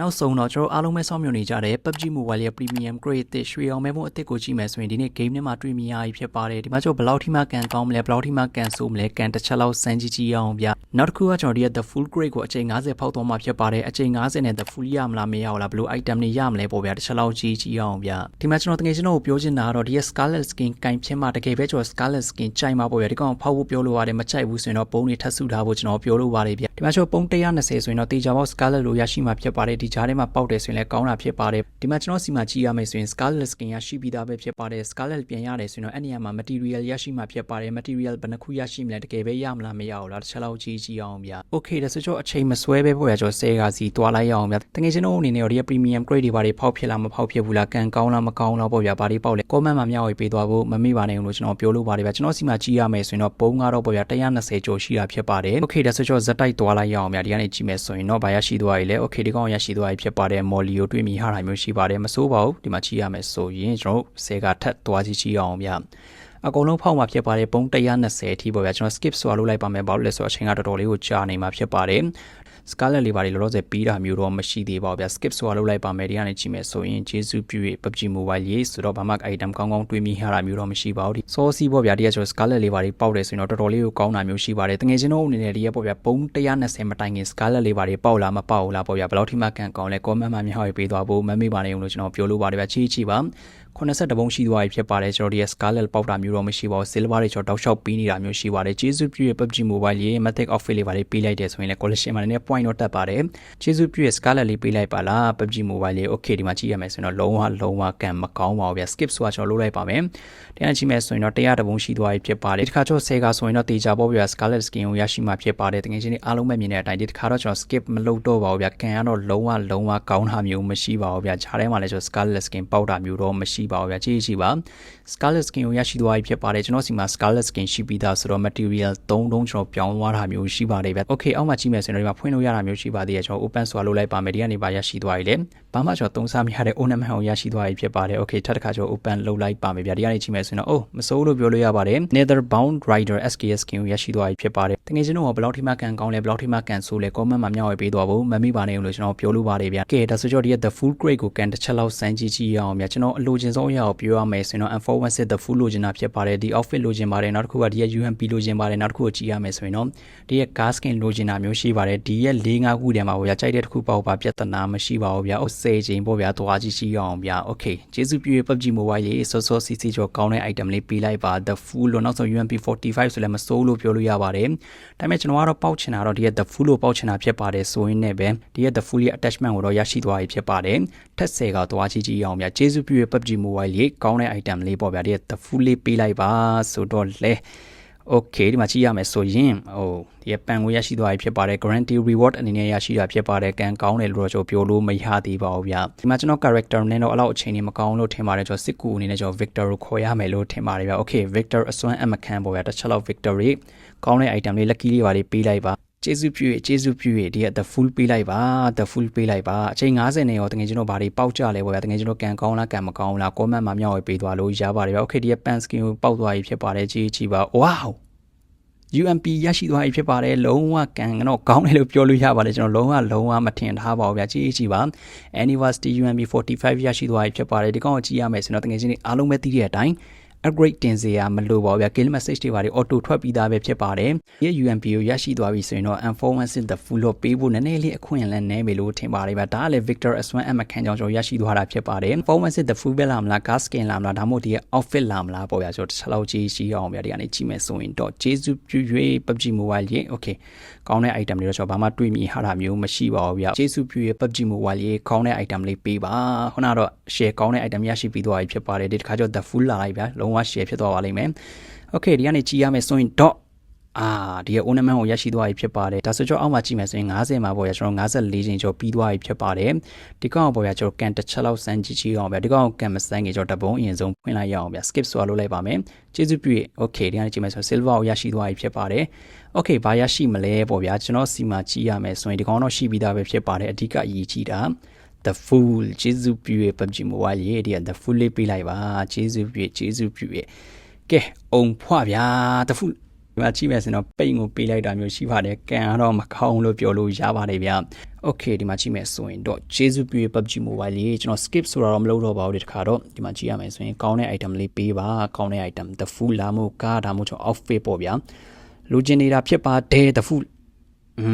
နောက်ဆုံးတော့ကျွန်တော်အားလုံးပဲစောင့်မျှော်နေကြတဲ့ PUBG Mobile ရဲ့ Premium Grade တစ်ရွှေအောင်မဲဖို့အစ်စ်ကိုကြည့်မယ်ဆိုရင်ဒီနေ့ game ထဲမှာတွေ့မြင်ရပြီဖြစ်ပါတယ်ဒီမှာကျွန်တော်ဘယ်လောက်ထိမှကန်ကောင်းမလဲဘယ်လောက်ထိမှကန်ဆိုးမလဲကန်တစ်ချက်လောက်စမ်းကြည့်ကြည့်ရအောင်ဗျနောက်တစ်ခုကကျွန်တော်ဒီရဲ့ The Full Grade ကိုအချိန်90ဖောက်သွားမှာဖြစ်ပါတယ်အချိန်90နဲ့ The Full ရမလားမရဘူးလားဘယ်လို item တွေရမလဲပေါ့ဗျာတစ်ချက်လောက်ကြည့်ကြည့်ရအောင်ဗျဒီမှာကျွန်တော်တကယ်ကျွန်တော်ကိုပြောချင်တာကတော့ဒီရဲ့ Scarlet Skin ကင်ဖြစ်မှတကယ်ပဲကျွန်တော် Scarlet Skin ကြိုက်မှာပေါ့ဗျာဒီကောင်ဖောက်ဖို့ပြောလို့ရတယ်မကြိုက်ဘူးဆိုရင်တော့ပုံတွေထပ်စုထားဖို့ကျွန်တော်ပြောလို့ပါတယ်ဗျဒီမှာကျွန်တော်ပုံ120ဆိုရင်တော့တေချာပေါက် Scarlet လို့ရရှိမှာဖြစ်ပါတယ်ဒီကြားထဲမှာပေါက်တယ်ဆိုရင်လည်းကောင်းတာဖြစ်ပါတယ်ဒီမှာကျွန်တော်စီမှာကြည့်ရမယ်ဆိုရင် Scarlet Skin ရရှိပြီးသားပဲဖြစ်ပါတယ် Scarlet ပြန်ရတယ်ဆိုရင်တော့အဲ့နေရာမှာ material ရရှိမှာဖြစ်ပါတယ် material ဘယ်နှခုရရှိမလဲတကယ်ပဲရမလားမရဘူးလားတစ်ချက်လောက်ကြည့်ကြည့်အောင်ဗျ Okay ဒါဆိုတော့အချိန်မဆွဲပဲပေါ့ရကျွန်တော်10ကစီတွားလိုက်ရအောင်ဗျတကယ်ချင်းတို့အနေနဲ့ရောဒီ premium grade တွေဘာတွေဖောက်ဖြစ်လားမဖောက်ဖြစ်ဘူးလားကန်ကောင်းလားမကောင်းလားပေါ့ဗျာဘာတွေပေါက်လဲ comment မှာမျှဝေပေးသွားဖို့မမေ့ပါနဲ့လို့ကျွန်တော်ပြောလို့ပါတယ်ဗျကျွန်တော်စီမှာကြည့်ရမယ်ဆိုရင်တော့ပုံကတော့ပေါ့ဗျာ120ကျော်ရှိတာဖြစ်ပါတယ် Okay ဒါဆိုတော့ဇက်တိုက်တွားလိုက်ရအောင်ဗျဒီကနေကြည့်မယ်ဆိုရင်တော့ဘာရရှိသွားပြီလဲ Okay ဒီကောင်ရရှိသွားပြီဖြစ်ပါတယ် molly ကိုတွေ့မိဟာတာမျိုးရှိပါတယ်မစိုးပါဘူးဒီမှာကြည့်ရမယ်ဆိုရင်ကျွန်တော်တို့10ကထပ်တွားကြည့်ကြည့်အောင်ဗျ အကုန်လုံးဖောက်မှာဖြစ်ပါတယ်ပုံ120အထိပေါ့ဗျာကျွန်တော် skip ဆိုတာလုပ်လိုက်ပါမယ်ဘာလို့လဲဆိုတော့အချိန်ကတော်တော်လေးကိုကြာနေမှာဖြစ်ပါတယ် Scarlet လေးပါတွေလောလောဆယ်ပြီးတာမျိုးတော့မရှိသေးပါဘူးဗျာ skip ဆိုတာလုပ်လိုက်ပါမယ်ဒီကနေကြည့်မယ်ဆိုရင် Jesus ပြု၍ PUBG Mobile ရေးဆိုတော့ဘာမှ item ကောင်းကောင်းတွေးမိရတာမျိုးတော့မရှိပါဘူးဒီ sauce ပေါ့ဗျာဒီကကျွန်တော် Scarlet လေးပါတွေပေါက်တယ်ဆိုရင်တော့တော်တော်လေးကိုကောင်းတာမျိုးရှိပါတယ်တကယ်ချင်းတော့အနေနဲ့ဒီကပေါ့ဗျာပုံ120မတိုင်ခင် Scarlet လေးပါတွေပေါက်လားမပေါက်ဘူးလားပေါ့ဗျာဘယ်လောက်ထိမှကန်ကောင်းလဲ comment မှာမျှဝေပေးသွားဖို့မမေ့ပါနဲ့လို့ကျွန်တော်ပြောလို့ပါတယ်ဗျာချီချီပါ 82ပုံရှိသွားပြီဖြစ်ပါတယ်ကျွန်တော်ဒီရဲ့ Scarlet ပေါက်တာမျိုးတော့မရှိပါဘူး Silver တွေကျွန်တော်တောက်လျှောက်ပြီးနေတာမျိုးရှိပါတယ်ကျေးဇူးပြုရဲ့ PUBG Mobile ရေး Matic Outfit လေးပါလေးပေးလိုက်တယ်ဆိုရင်လည်း collection မှာလည်း point တော့တက်ပါတယ်ကျေးဇူးပြုရဲ့ Scarlet လေးပေးလိုက်ပါလား PUBG Mobile လေး okay ဒီမှာကြည့်ရမယ်ဆိုရင်တော့လုံးဝလုံးဝကန်မကောင်းပါဘူးဗျ skip ဆိုတာကျွန်တော်လုပ်လိုက်ပါမယ်တရားကြည့်မယ်ဆိုရင်တော့100ပုံရှိသွားပြီဖြစ်ပါတယ်ဒီတစ်ခါကျတော့10ကဆိုရင်တော့တေချာပေါ့ဗျ Scarlet Skin ကိုရရှိမှာဖြစ်ပါတယ်တကယ်ချင်းဒီအားလုံးပဲမြင်တဲ့အတိုင်းဒီတစ်ခါတော့ကျွန်တော် skip မလုပ်တော့ပါဘူးဗျကန်ကတော့လုံးဝလုံးဝကောင်းတာမျိုးမရှိပါဘူးဗျခြားထဲမှာလည်းကျွန်တော် Scarlet Skin ပေါက်တာမျိုးတော့မရှိပါဘူးဗျကြည့်ကြည့်ပါ Scarlet Skin ကိုရရှိသွားပြီဖြစ်ပါတယ်ကျွန်တော်စီမှာ Scarlet Skin ရှိပြီးသားဆိုတော့ material 3လုံးကျွန်တော်ပြောင်းသွားတာမျိုးရှိပါတယ်ဗျ Okay အောက်မှာကြည့်မယ်ဆိုရင်တော့ဒီမှာဖွင့်လို့ရတာမျိုးရှိပါသေးတယ်ကျွန်တော် open ဆိုတာလုပ်လိုက်ပါမယ်ဒီကနေပါရရှိသွားပြီလေဘာမှကျွန်တော်သုံးစားမရတဲ့ ornament ကိုရရှိသွားပြီဖြစ်ပါတယ် Okay ထပ်တစ်ခါကျွန်တော် open လုပ်လိုက်ပါမယ်ဗျဒီကနေကြည့်မယ်ဆိုရင်တော့အိုးမစိုးလို့ပြောလို့ရပါတယ် Nether Bound Rider SKS Skin ကိုရရှိသွားပြီဖြစ်ပါတယ်တကယ်ချင်းတော့ဘယ်လောက်ထိမှကန်ကောင်းလဲဘယ်လောက်ထိမှကန်ဆိုးလဲ comment မှာမျှဝေပေးသွားဖို့မမိပါနဲ့လို့ကျွန်တော်ပြောလို့ပါတယ်ဗျကဲဒါဆိုတော့ဒီရဲ့ the full grade ကိုကန်တစ်ချက်လောက်စမ်းကြည့်ကြည့်ရအောင်ဗျကျွန်တော်အလိုချင်ဆုံးအရာကိုပြောရမယ်ဆိုရင်တော့ M416 the full လိုချင်တာဖြစ်ပါတယ်ဒီ outfit လိုချင်ပါတယ်နောက်တစ်ခုကဒီရဲ့ UMP လိုချင်ပါတယ်နောက်တစ်ခုကိုကြည့်ရမယ်ဆိုရင်တော့ဒီရဲ့ gas skin လိုချင်တာမျိုးရှိပါတယ်ဒီရဲ့၄၅ခုတည်းမှာဗျာကြိုက်တဲ့တစ်ခုပေါ့ပါပြဿနာမရှိပါဘူးဗျာအိုစေချိန်ပေါ့ဗျာသွားကြည့်ရှိရအောင်ဗျာ okay ကျေးဇူးပြု PUBG Mobile ရေးစောစောစီစီကျော်ကောင်းတဲ့ item လေးပေးလိုက်ပါ the full လို့နောက်ဆုံး UMP 45ဆိုလည်းမစိုးလို့ပြောလို့ရပါတယ်ဒါပေမဲ့ကျွန်တော်ကတော့ပေါက်ချင်တာတော့ဒီရဲ့ the full လို့ပေါက်ချင်တာဖြစ်ပါတယ်ဆိုရင်လည်းပဲဒီရဲ့ the full ရဲ့ attachment ကိုတော့ရရှိသွားပြီဖြစ်ပါတယ်ထက်ဆယ်ကသွားကြည့်ကြည့်ရအောင်ဗျာကျေးဇူးပြု PUBG Mobile ရေးကောင်းတဲ့ item လေးပေါ့ဗျာဒီရဲ့ the full လေးပေးလိုက်ပါဆိုတော့လေ okay ဒီမှာကြည့်ရမယ်ဆိုရင်ဟိုဒီပန်ကိုရရှိသွားပြီဖြစ်ပါတယ် guarantee reward အနေနဲ့ရရှိတာဖြစ်ပါတယ်ကံကောင်းတယ်လို့တော့ကျွန်တော်ပြောလို့မရသေးပါဘူးဗျဒီမှာကျွန်တော် character နဲ့တော့အလောက်အချိန်ကြီးမကောင်းလို့ထင်ပါတယ်ကျွန်တော်စစ်ကူအနေနဲ့ကျွန်တော် victor ကိုခေါ်ရမယ်လို့ထင်ပါတယ်ဗျ okay victor အစွမ်းအမခံပေါ့ဗျတစ်ချက်လောက် victory ကောင်းတဲ့ item လေး lucky လေးပါလေးပေးလိုက်ပါ ကျေးဇူးပြုရကျေးဇူးပြုရဒီက the full ပေးလိုက်ပါ the full ပေးလိုက်ပါအချိန်90နဲ့ရောတကယ်ကျွန်တော်ဘာတွေပေါက်ကြလဲပေါ့ဗျာတကယ်ကျွန်တော်ကန်ကောင်းလားကန်မကောင်းလား comment မှာမျှဝေပေးသွားလို့ရပါတယ်ဗျ okay ဒီက pan skin ကိုပေါက်သွားပြီဖြစ်ပါတယ်ကြီးကြီးပါ wow UMP ရရှိသွားပြီဖြစ်ပါတယ်လုံးဝကန်တော့ကောင်းတယ်လို့ပြောလို့ရပါတယ်ကျွန်တော်လုံးဝလုံးဝမထင်ထားပါဘူးဗျာကြည့်ကြည့်ပါ Anniversary UMP 45ရရှိသွားပြီဖြစ်ပါတယ်ဒီကောင်ကိုကြည့်ရမယ်ဆိုတော့တကယ်ချင်းဒီအားလုံးပဲသိတဲ့အတိုင်း upgrade တင်စေရမလို့ပါဗျာ kill message တွေပါတွေ auto ထွက်ပြီးသားပဲဖြစ်ပါတယ်ဒီ UMP ကိုရရှိသွားပြီဆိုရင်တော့ M416 the full လို့ပေးဖို့နည်းနည်းလေးအခွင့်အလမ်းနည်းပြီလို့ထင်ပါတယ်ဗျာဒါကလည်း Victor S1 M ခန်းကြောင့်ကျွန်တော်ရရှိသွားတာဖြစ်ပါတယ် M416 the full ပဲလာမလား gas skin လာမလားဒါမှမဟုတ်ဒီ outfit လာမလားပေါ့ဗျာကျွန်တော်တစ်ချက်လောက်ကြည့်ရှိအောင်ဗျာဒီကနေကြည့်မယ်ဆိုရင်တော့ကျေးဇူးပြု၍ PUBG Mobile ရေ okay ကောင်းတဲ့ item တွေတော့ကျွန်တော်ဘာမှတွေးမိဟာတာမျိုးမရှိပါဘူးဗျာကျေးဇူးပြု၍ PUBG Mobile ရေကောင်းတဲ့ item လေးပေးပါခုနကတော့ share ကောင်းတဲ့ item ရရှိပြီးသွားပြီဖြစ်ပါတယ်ဒီတစ်ခါကျတော့ the full လာလိုက်ဗျာလုံးဝ share ဖြစ်သွားပါလိမ့်မယ်။ Okay ဒီကနေကြည့်ရမယ်ဆိုရင် dot အာဒီရဲ့ ornament ကိုရရှိသွားပြီဖြစ်ပါတယ်ဒါဆိုကျွန်တော်အောက်မှာကြည့်မယ်ဆိုရင်90မှာပေါ့ရကျွန်တော်54ချိန်ကျော်ပြီးသွားပြီဖြစ်ပါတယ်ဒီကောင်ပေါ့ရကျွန်တော်ကန်တစ်ချက်လောက်စမ်းကြည့်ကြည့်အောင်ဗျဒီကောင်ကန်မစမ်းခင်ကျွန်တော်တပုံးအရင်ဆုံးဖွင့်လိုက်ရအောင်ဗျ skip ဆိုတာလုပ်လိုက်ပါမယ်ကျေးဇူးပြု okay ဒီကနေကြည့်မယ်ဆိုရင် silver ကိုရရှိသွားပြီဖြစ်ပါတယ် okay ဘာရရှိမလဲပေါ့ဗျာကျွန်တော်စီမှာကြည့်ရမယ်ဆိုရင်ဒီကောင်တော့ရှိပြီးသားပဲဖြစ်ပါတယ်အဓိကအရေးကြီးတာ the full ကျေးဇူးပြုရ PUBG Mobile ရေးဒီက the full လေးပေးလိုက်ပါကျေးဇူးပြုကျေးဇူးပြုရကဲအုံဖွာဗျာ the full ဒီမှာကြည့်မယ်ဆိုရင်တော့ပိတ်ကိုပေးလိုက်တာမျိုးရှိပါတယ်ကန်ကတော့မကောင်းလို့ပြောလို့ရပါတယ်ဗျ။ Okay ဒီမှာကြည့်မယ်ဆိုရင်တော့ Jesus ပြည့် PUBG Mobile လေးကျွန်တော် skip ဆိုတာတော့မလုပ်တော့ပါဘူးဒီတစ်ခါတော့ဒီမှာကြည့်ရမယ်ဆိုရင်ကောင်းတဲ့ item လေးပေးပါကောင်းတဲ့ item the full လာမို့ကားဒါမှမဟုတ်ကျွန်တော် outfit ပေါ့ဗျာလိုချင်နေတာဖြစ်ပါတယ် the full อื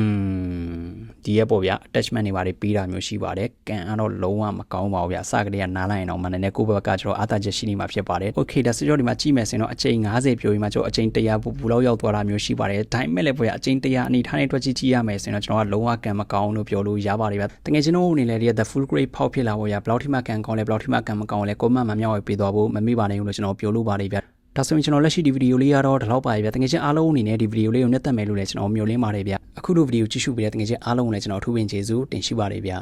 มဒီရက်ပေါ့ဗျာ attachment တွေပါတယ်ပေးတာမျိုးရှိပါတယ်ကန်ကတော့လုံးဝမကောင်းပါဘူးဗျာအစကတည်းကနားလိုက်ရင်တော့မနည်းနည်းကိုယ့်ဘက်ကကျွန်တော်အားသာချက်ရှိနေမှာဖြစ်ပါတယ် okay ဒါဆိုတော့ဒီမှာကြည့်မယ်ဆိုရင်တော့အချိန်90ပြောပြီးမှကျွန်တော်အချိန်100ပူပူလောက်ရောက်သွားတာမျိုးရှိပါတယ်ဒါပေမဲ့လည်းပေါ့ဗျာအချိန်100အနေထားနဲ့တွက်ကြည့်ကြည့်ရမယ်ဆိုရင်တော့ကျွန်တော်ကလုံးဝကန်မကောင်းလို့ပြောလို့ရပါတယ်ဗျာတကယ်ကျွန်တော်အနေနဲ့လည်း the full grade ဖောက်ဖြစ်လာပေါ့ဗျာဘယ်လောက်ထိမှကန်ကောင်းလဲဘယ်လောက်ထိမှကန်မကောင်းလဲကိုမမမြောက်ဝေပေးသွားဖို့မမေ့ပါနဲ့လို့ကျွန်တော်ပြောလို့ပါတယ်ဗျာ ဒါဆိုရင်ကျွန်တော်လက်ရှိဒီဗီဒီယိုလေးကတော့ဒီလောက်ပါပဲဗျာတကယ်ချင်းအားလုံးအနေနဲ့ဒီဗီဒီယိုလေးကိုမျက်သက်မယ်လို့လည်းကျွန်တော်မျှော်လင့်ပါတယ်ဗျာအခုလိုဗီဒီယိုကြည့်ရှုပေးတဲ့တကယ်ချင်းအားလုံးကိုလည်းကျွန်တော်အထူးပင်ကျေးဇူးတင်ရှိပါတယ်ဗျာ